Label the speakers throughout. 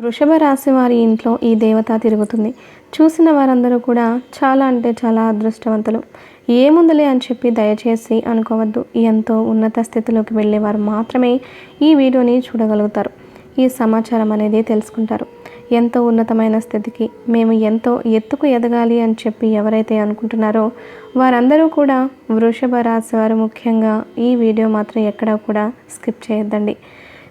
Speaker 1: వృషభ రాశి వారి ఇంట్లో ఈ దేవత తిరుగుతుంది. చూసిన వారందరూ కూడా చాలా అంటే చాలా అదృష్టవంతులు. ఏముందలే అని చెప్పి దయచేసి అనుకోవద్దు. ఎంతో ఉన్నత స్థితిలోకి వెళ్ళేవారు మాత్రమే ఈ వీడియోని చూడగలుగుతారు. ఈ సమాచారం అనేది తెలుసుకుంటారు. ఎంతో ఉన్నతమైన స్థితికి మేము ఎంతో ఎత్తుకు ఎదగాలి అని చెప్పి ఎవరైతే అనుకుంటున్నారో వారందరూ కూడా వృషభ రాశి వారు ముఖ్యంగా ఈ వీడియో మాత్రం ఎక్కడా కూడా స్కిప్ చేయొద్దండి.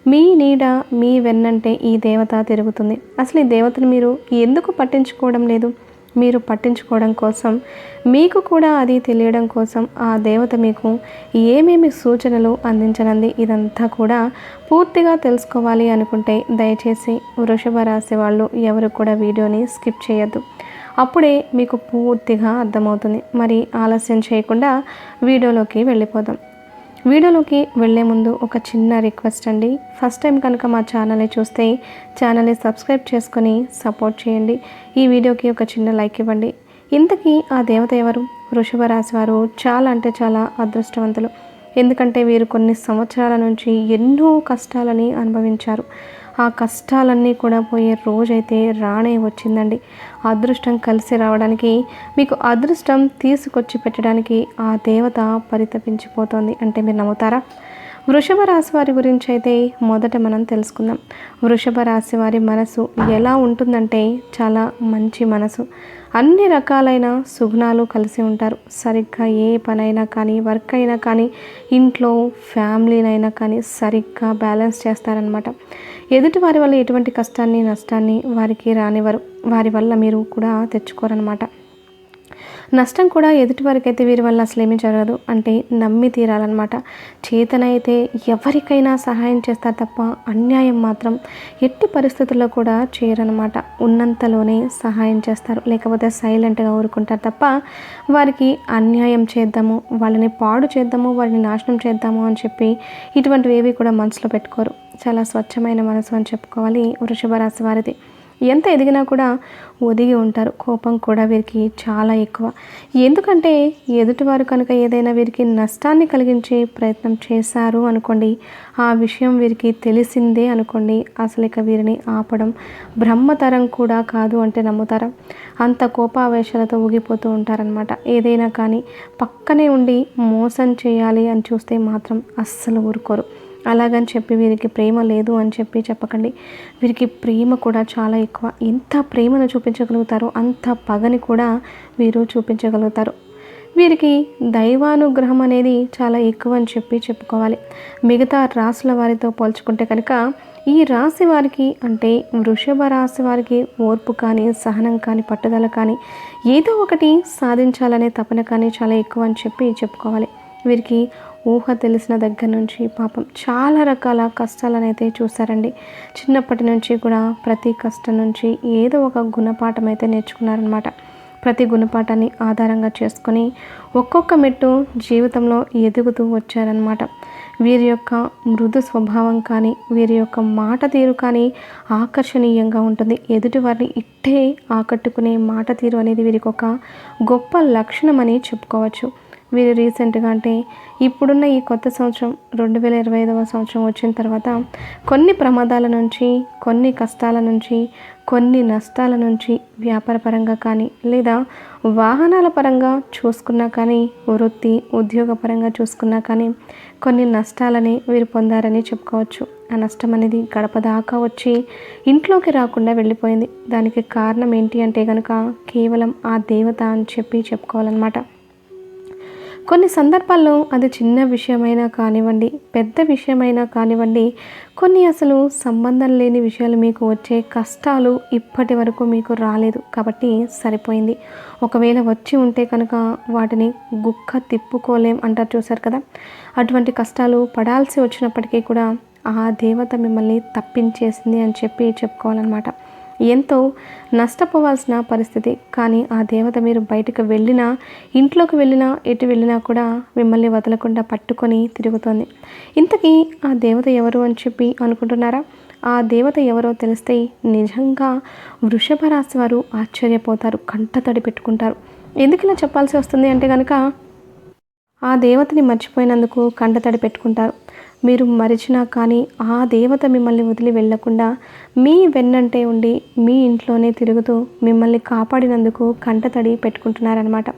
Speaker 1: మీ నీడ మీ వెన్నంటే ఈ దేవత తిరుగుతుంది. అసలు ఈ దేవతను మీరు ఎందుకు పట్టించుకోవడం లేదు? మీరు పట్టించుకోవడం కోసం మీకు కూడా అది తెలియడం కోసం ఆ దేవత మీకు ఏమేమి సూచనలు అందించనంది? ఇదంతా కూడా పూర్తిగా తెలుసుకోవాలి అనుకుంటే దయచేసి వృషభ రాశి వాళ్ళు ఎవరు కూడా వీడియోని స్కిప్ చేయొద్దు. అప్పుడే మీకు పూర్తిగా అర్థమవుతుంది. మరి ఆలస్యం చేయకుండా వీడియోలోకి వెళ్ళిపోదాం. వీడియోలోకి వెళ్ళే ముందు ఒక చిన్న రిక్వెస్ట్ అండి. ఫస్ట్ టైం కనుక మా ఛానల్ని చూస్తే ఛానల్ని సబ్స్క్రైబ్ చేసుకొని సపోర్ట్ చేయండి. ఈ వీడియోకి ఒక చిన్న లైక్ ఇవ్వండి. ఇంతకీ ఆ దేవత ఎవరు? వృషభ రాశి వారు చాలా అంటే చాలా అదృష్టవంతులు. ఎందుకంటే వీరు కొన్ని సంవత్సరాల నుంచి ఎన్నో కష్టాలని అనుభవించారు. ఆ కష్టాలన్నీ కూడా పోయే రోజైతే రానే వచ్చిందండి. అదృష్టం కలిసి రావడానికి మీకు అదృష్టం తీసుకొచ్చి పెట్టడానికి ఆ దేవత పరితపించిపోతోంది. అంటే మీరు నమ్ముతారా? వృషభ రాశి వారి గురించి అయితే మొదట మనం తెలుసుకుందాం. వృషభ రాశి వారి మనసు ఎలా ఉంటుందంటే చాలా మంచి మనసు. అన్ని రకాలైన సుగుణాలు కలిసి ఉంటారు. సరిగ్గా ఏ పనైనా కానీ వర్క్ అయినా కానీ ఇంట్లో ఫ్యామిలీనైనా కానీ సరిగ్గా బ్యాలెన్స్ చేస్తారనమాట ఎదుటి వారి వల్ల ఎటువంటి కష్టాన్ని నష్టాన్ని వారికి రానివ్వరు. వారి వల్ల మీరు కూడా తెచ్చుకోరనమాట నష్టం కూడా ఎదుటి వారికైతే వీరి వల్ల అసలు ఏమీ జరగదు అంటే నమ్మి తీరాలన్నమాట. చేతనైతే ఎవరికైనా సహాయం చేస్తారు తప్ప అన్యాయం మాత్రం ఎట్టి పరిస్థితుల్లో కూడా చేయరనమాట ఉన్నంతలోనే సహాయం చేస్తారు. లేకపోతే సైలెంట్గా ఊరుకుంటారు తప్ప వారికి అన్యాయం చేద్దాము వాళ్ళని పాడు చేద్దాము వారిని నాశనం చేద్దాము అని చెప్పి ఇటువంటివి ఏవి కూడా మనసులో పెట్టుకోరు. చాలా స్వచ్ఛమైన మనసు అని చెప్పుకోవాలి వృషభ రాశి వారిది. ఎంత ఎదిగినా కూడా ఒదిగి ఉంటారు. కోపం కూడా వీరికి చాలా ఎక్కువ. ఎందుకంటే ఎదుటివారు కనుక ఏదైనా వీరికి నష్టాన్ని కలిగించే ప్రయత్నం చేశారు అనుకోండి ఆ విషయం వీరికి తెలిసిందే అనుకోండి అసలు ఇక వీరిని ఆపడం బ్రహ్మతరం కూడా కాదు అంటే నమ్ముతారా. అంత కోపావేశాలతో ఊగిపోతూ ఉంటారనమాట ఏదైనా కానీ పక్కనే ఉండి మోసం చేయాలి అని చూస్తే మాత్రం అస్సలు ఊరుకోరు. అలాగని చెప్పి వీరికి ప్రేమ లేదు అని చెప్పి చెప్పకండి. వీరికి ప్రేమ కూడా చాలా ఎక్కువ. ఎంత ప్రేమను చూపించగలుగుతారో అంత పగని కూడా వీరు చూపించగలుగుతారు. వీరికి దైవానుగ్రహం అనేది చాలా ఎక్కువ అని చెప్పి చెప్పుకోవాలి. మిగతా రాసుల వారితో పోల్చుకుంటే కనుక ఈ రాశి వారికి అంటే వృషభ రాశి వారికి ఓర్పు కానీ సహనం కానీ పట్టుదల కానీ ఏదో ఒకటి సాధించాలనే తపన కానీ చాలా ఎక్కువ అని చెప్పి చెప్పుకోవాలి. వీరికి ఊహ తెలిసిన దగ్గర నుంచి పాపం చాలా రకాల కష్టాలను అయితే చూసారండి చిన్నప్పటి నుంచి కూడా ప్రతి కష్టం నుంచి ఏదో ఒక గుణపాఠం అయితే నేర్చుకున్నారనమాట ప్రతి గుణపాఠాన్ని ఆధారంగా చేసుకొని ఒక్కొక్క మెట్టు జీవితంలో ఎదుగుతూ వచ్చారనమాట వీరి యొక్క మృదు స్వభావం కానీ వీరి యొక్క మాట తీరు కానీ ఆకర్షణీయంగా ఉంటుంది. ఎదుటి వారిని ఇట్టే ఆకట్టుకునే మాట తీరు అనేది వీరికి ఒక గొప్ప లక్షణం అని చెప్పుకోవచ్చు. వీరు రీసెంట్గా అంటే ఇప్పుడున్న ఈ కొత్త సంవత్సరం రెండు వేల ఇరవై ఐదవ సంవత్సరం వచ్చిన తర్వాత కొన్ని ప్రమాదాల నుంచి కొన్ని కష్టాల నుంచి కొన్ని నష్టాల నుంచి వ్యాపారపరంగా కానీ లేదా వాహనాల పరంగా చూసుకున్నా కానీ వృత్తి ఉద్యోగపరంగా చూసుకున్నా కానీ కొన్ని నష్టాలని వీరు పొందారని చెప్పుకోవచ్చు. ఆ నష్టం అనేది గడప దాకా వచ్చి ఇంట్లోకి రాకుండా వెళ్ళిపోయింది. దానికి కారణం ఏంటి అంటే కనుక కేవలం ఆ దేవత అని చెప్పి చెప్పుకోవాలన్నమాట. కొన్ని సందర్భాల్లో అది చిన్న విషయమైనా కానివ్వండి పెద్ద విషయమైనా కానివ్వండి కొన్ని అసలు సంబంధం లేని విషయాలు మీకు వచ్చే కష్టాలు ఇప్పటి వరకు మీకు రాలేదు కాబట్టి సరిపోయింది. ఒకవేళ వచ్చి ఉంటే కనుక వాటిని గుక్క తిప్పుకోలేం అంటారు చూశారు కదా? అటువంటి కష్టాలు పడాల్సి వచ్చినప్పటికీ కూడా ఆ దేవత మిమ్మల్ని తప్పించేసింది అని చెప్పి చెప్పుకోవాలన్నమాట. ఎంతో నష్టపోవాల్సిన పరిస్థితి. కానీ ఆ దేవత మీరు బయటకు వెళ్ళినా ఇంట్లోకి వెళ్ళినా ఎటు వెళ్ళినా కూడా మిమ్మల్ని వదలకుండా పట్టుకొని తిరుగుతోంది. ఇంతకీ ఆ దేవత ఎవరు అని చెప్పి అనుకుంటున్నారా? ఆ దేవత ఎవరో తెలిస్తే నిజంగా వృషభ రాశి వారు ఆశ్చర్యపోతారు కంట తడి పెట్టుకుంటారు. ఎందుకు ఇలా చెప్పాల్సి వస్తుంది అంటే కనుక ఆ దేవతని మర్చిపోయినందుకు కంటతడి పెట్టుకుంటారు. మీరు మరిచినా కానీ ఆ దేవత మిమ్మల్ని వదిలి వెళ్ళకుండా మీ వెన్నంటే ఉండి మీ ఇంట్లోనే తిరుగుతూ మిమ్మల్ని కాపాడినందుకు కంటతడి పెట్టుకుంటున్నారనమాట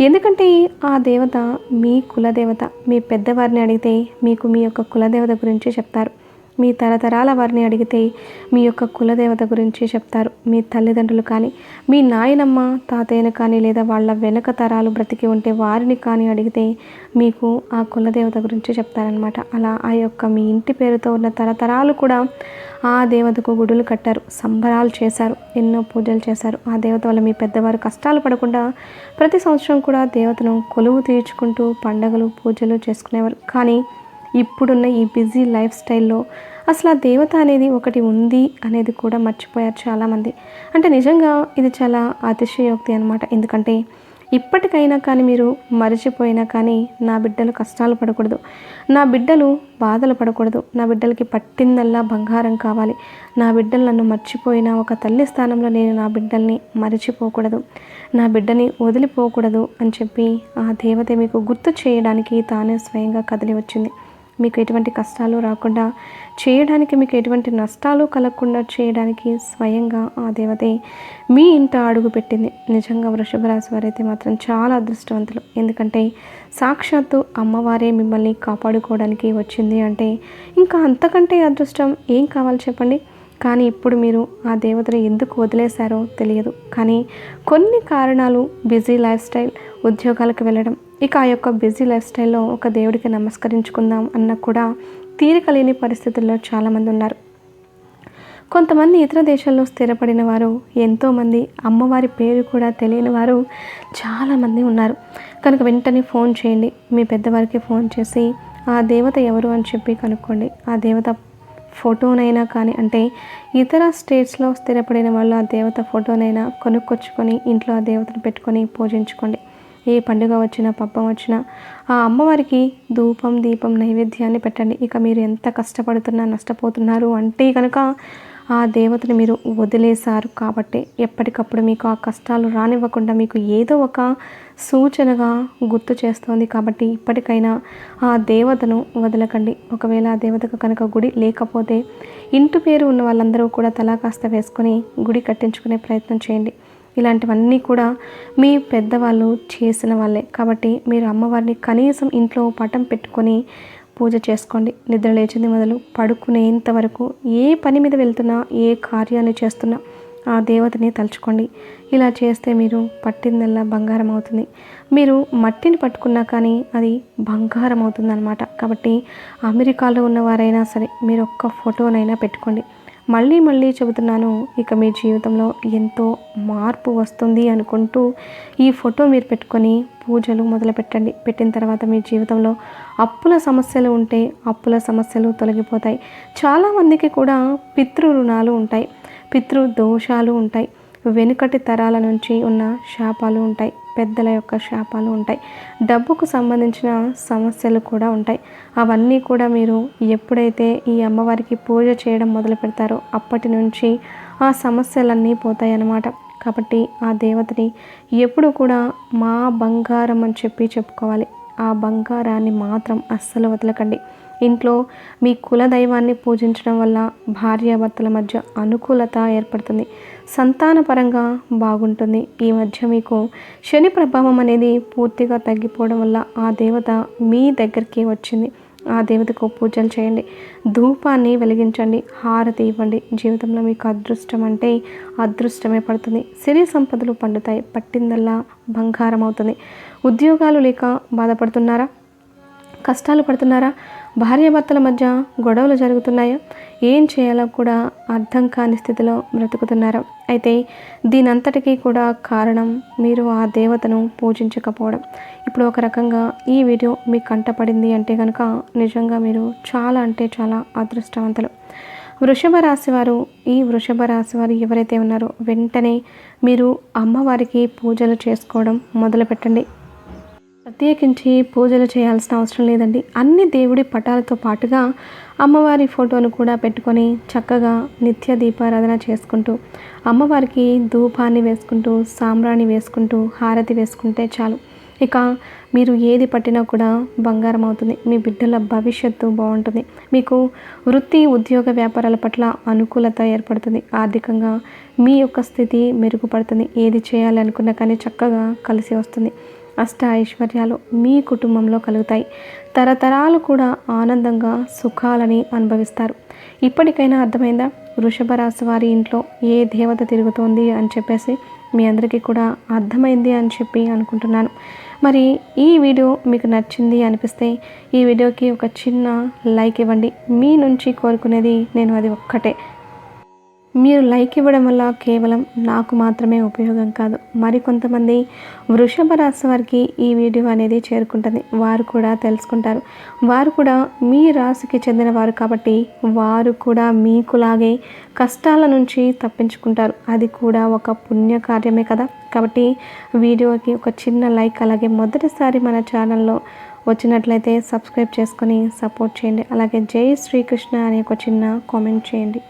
Speaker 1: ఎందుకంటే ఆ దేవత మీ కులదేవత మీ పెద్దవారిని అడిగితే మీకు మీ యొక్క కులదేవత గురించి చెప్తారు. మీ తరతరాల వారిని అడిగితే మీ యొక్క కులదేవత గురించి చెప్తారు. మీ తల్లిదండ్రులు కానీ మీ నాయనమ్మ తాతయ్యను కానీ లేదా వాళ్ళ వెనక తరాలు బ్రతికి ఉంటే వారిని కానీ అడిగితే మీకు ఆ కులదేవత గురించి చెప్తారనమాట అలా ఆ యొక్క మీ ఇంటి పేరుతో ఉన్న తరతరాలు కూడా ఆ దేవతకు గుడులు కట్టారు. సంబరాలు చేశారు. ఎన్నో పూజలు చేశారు. ఆ దేవత వల్ల మీ పెద్దవారు కష్టాలు పడకుండా ప్రతి సంవత్సరం కూడా దేవతను కొలువు తీర్చుకుంటూ పండగలు పూజలు చేసుకునేవారు. కానీ ఇప్పుడున్న ఈ బిజీ లైఫ్ స్టైల్లో అసలు ఆ దేవత అనేది ఒకటి ఉంది అనేది కూడా మర్చిపోయారు చాలామంది. అంటే నిజంగా ఇది చాలా అతిశయోక్తి అనమాట ఎందుకంటే ఇప్పటికైనా కానీ మీరు మరచిపోయినా కానీ నా బిడ్డలు కష్టాలు పడకూడదు. నా బిడ్డలు బాధలు పడకూడదు. నా బిడ్డలకి పట్టిందల్లా బంగారం కావాలి. నా బిడ్డలు నన్ను మర్చిపోయిన ఒక తల్లి స్థానంలో నేను నా బిడ్డల్ని మరచిపోకూడదు. నా బిడ్డని వదిలిపోకూడదు అని చెప్పి ఆ దేవత మీకు గుర్తు చేయడానికి తానే స్వయంగా కదిలి వచ్చింది. మీకు ఎటువంటి కష్టాలు రాకుండా చేయడానికి మీకు ఎటువంటి నష్టాలు కలగకుండా చేయడానికి స్వయంగా ఆ దేవతే మీ ఇంట అడుగు పెట్టింది. నిజంగా వృషభ రాశి వారైతే మాత్రం చాలా అదృష్టవంతులు. ఎందుకంటే సాక్షాత్తు అమ్మవారే మిమ్మల్ని కాపాడుకోవడానికి వచ్చింది అంటే ఇంకా అంతకంటే అదృష్టం ఏం కావాలి చెప్పండి? కానీ ఇప్పుడు మీరు ఆ దేవతను ఎందుకు వదిలేశారో తెలియదు. కానీ కొన్ని కారణాలు బిజీ లైఫ్ స్టైల్ ఉద్యోగాలకు వెళ్ళడం ఇక ఆ యొక్క బిజీ లైఫ్ స్టైల్లో ఒక దేవుడికి నమస్కరించుకుందాం అన్న కూడా తీరిక లేని పరిస్థితుల్లో చాలామంది ఉన్నారు. కొంతమంది ఇతర దేశాల్లో స్థిరపడిన వారు ఎంతోమంది అమ్మవారి పేరు కూడా తెలియని వారు చాలామంది ఉన్నారు. కనుక వెంటనే ఫోన్ చేయండి. మీ పెద్దవారికి ఫోన్ చేసి ఆ దేవత ఎవరు? అని చెప్పి కనుక్కోండి. ఆ దేవత ఫోటోనైనా కానీ అంటే ఇతర స్టేట్స్లో స్థిరపడిన వాళ్ళు ఆ దేవత ఫోటోనైనా కొనుక్కొచ్చుకొని ఇంట్లో ఆ దేవతను పెట్టుకొని పూజించుకోండి. ఏ పండుగ వచ్చినా పబ్బం వచ్చినా ఆ అమ్మవారికి ధూపం దీపం నైవేద్యాన్ని పెట్టండి. ఇక మీరు ఎంత కష్టపడుతున్నా నష్టపోతున్నారు అంటే కనుక ఆ దేవతను మీరు వదిలేశారు కాబట్టి ఎప్పటికప్పుడు మీకు ఆ కష్టాలు రానివ్వకుండా మీకు ఏదో ఒక సూచనగా గుర్తు చేస్తోంది కాబట్టి ఇప్పటికైనా ఆ దేవతను వదలకండి. ఒకవేళ ఆ దేవతకు కనుక గుడి లేకపోతే ఇంటి పేరు ఉన్న వాళ్ళందరూ కూడా తలా కాస్త వేసుకొని గుడి కట్టించుకునే ప్రయత్నం చేయండి. ఇలాంటివన్నీ కూడా మీ పెద్దవాళ్ళు చేసిన వాళ్ళే కాబట్టి మీరు అమ్మవారిని కనీసం ఇంట్లో పటం పెట్టుకొని పూజ చేసుకోండి. నిద్ర లేచింది మొదలు పడుకునేంత వరకు ఏ పని మీద వెళ్తున్నా ఏ కార్యాన్ని చేస్తున్నా ఆ దేవతని తలుచుకోండి. ఇలా చేస్తే మీరు పట్టిందల్లా బంగారం అవుతుంది మీరు మట్టిని పట్టుకున్నా కానీ అది బంగారం అవుతుందన్నమాట కాబట్టి అమెరికాలో ఉన్నవారైనా సరే మీరు ఒక్క ఫోటోనైనా పెట్టుకోండి. మళ్ళీ మళ్ళీ చెబుతున్నాను ఇక మీ జీవితంలో ఎంతో మార్పు వస్తుంది అనుకుంటూ ఈ ఫోటో మీరు పెట్టుకొని పూజలు మొదలు పెట్టండి పెట్టిన తర్వాత మీ జీవితంలో అప్పుల సమస్యలు ఉంటే అప్పుల సమస్యలు తొలగిపోతాయి. చాలామందికి కూడా పితృ రుణాలు ఉంటాయి పితృ దోషాలు ఉంటాయి వెనుకటి తరాల నుంచి ఉన్న శాపాలు ఉంటాయి. పెద్దల యొక్క శాపాలు ఉంటాయి. డబ్బుకు సంబంధించిన సమస్యలు కూడా ఉంటాయి. అవన్నీ కూడా మీరు ఎప్పుడైతే ఈ అమ్మవారికి పూజ చేయడం మొదలు పెడతారో అప్పటి నుంచి ఆ సమస్యలన్నీ పోతాయి అన్నమాట కాబట్టి ఆ దేవతని ఎప్పుడు కూడా మా బంగారం అని చెప్పి చెప్పుకోవాలి. ఆ బంగారాన్ని మాత్రం అస్సలు వదలకండి. ఇంట్లో మీ కుల దైవాన్ని పూజించడం వల్ల భార్యాభర్తల మధ్య అనుకూలత ఏర్పడుతుంది. సంతానపరంగా బాగుంటుంది. ఈ మధ్య మీకు శని ప్రభావం అనేది పూర్తిగా తగ్గిపోవడం వల్ల ఆ దేవత మీ దగ్గరికి వచ్చింది. ఆ దేవతకు పూజలు చేయండి. ధూపాన్ని వెలిగించండి. హారతి ఇవ్వండి. జీవితంలో మీకు అదృష్టం అంటే అదృష్టమే పడుతుంది. సిరి సంపదలు పండుతాయి. పట్టిందల్లా బంగారం అవుతుంది. ఉద్యోగాలు లేక బాధపడుతున్నారా? కష్టాలు పడుతున్నారా? భార్యాభర్తల మధ్య గొడవలు జరుగుతున్నాయా? ఏం చేయాలో కూడా అర్థం కాని స్థితిలో బ్రతుకుతున్నారు. అయితే దీనంతటికీ కూడా కారణం మీరు ఆ దేవతను పూజించకపోవడం. ఇప్పుడు ఒక రకంగా ఈ వీడియో మీకు కంటపడింది అంటే కనుక నిజంగా మీరు చాలా అంటే చాలా అదృష్టవంతులు. వృషభ రాశి వారు ఈ వృషభ రాశి వారు ఎవరైతే ఉన్నారో వెంటనే మీరు అమ్మవారికి పూజలు చేసుకోవడం మొదలు పెట్టండి ప్రత్యేకించి పూజలు చేయాల్సిన అవసరం లేదండి. అన్ని దేవుడి పటాలతో పాటుగా అమ్మవారి ఫోటోను కూడా పెట్టుకొని చక్కగా నిత్య దీపారాధన చేసుకుంటూ అమ్మవారికి ధూపాన్ని వేసుకుంటూ సాంబ్రాణి వేసుకుంటూ హారతి వేసుకుంటే చాలు. ఇక మీరు ఏది పట్టినా కూడా బంగారం అవుతుంది. మీ బిడ్డల భవిష్యత్తు బాగుంటుంది. మీకు వృత్తి ఉద్యోగ వ్యాపారాల పట్ల అనుకూలత ఏర్పడుతుంది. ఆర్థికంగా మీ యొక్క స్థితి మెరుగుపడుతుంది. ఏది చేయాలనుకున్నా కానీ చక్కగా కలిసి వస్తుంది. అష్ట ఐశ్వర్యాలు మీ కుటుంబంలో కలుగుతాయి. తరతరాలు కూడా ఆనందంగా సుఖాలని అనుభవిస్తారు. ఇప్పటికైనా అర్థమైందా? వృషభ రాశి వారి ఇంట్లో ఏ దేవత తిరుగుతోంది అని చెప్పేసి మీ అందరికీ కూడా అర్థమైంది అని చెప్పి అనుకుంటున్నాను. మరి ఈ వీడియో మీకు నచ్చింది అనిపిస్తే ఈ వీడియోకి ఒక చిన్న లైక్ ఇవ్వండి. మీ నుంచి కోరుకునేది నేను అది ఒక్కటే. మీరు లైక్ ఇవ్వడం వల్ల కేవలం నాకు మాత్రమే ఉపయోగం కాదు. మరికొంతమంది వృషభ రాశి వారికి ఈ వీడియో అనేది చేరుకుంటుంది. వారు కూడా తెలుసుకుంటారు. వారు కూడా మీ రాశికి చెందిన వారు కాబట్టి వారు కూడా మీకులాగే కష్టాల నుంచి తప్పించుకుంటారు. అది కూడా ఒక పుణ్యకార్యమే కదా. కాబట్టి వీడియోకి ఒక చిన్న లైక్ అలాగే మొదటిసారి మన ఛానల్లో వచ్చినట్లయితే సబ్స్క్రైబ్ చేసుకొని సపోర్ట్ చేయండి. అలాగే జై శ్రీకృష్ణ అనే ఒక చిన్న కామెంట్ చేయండి.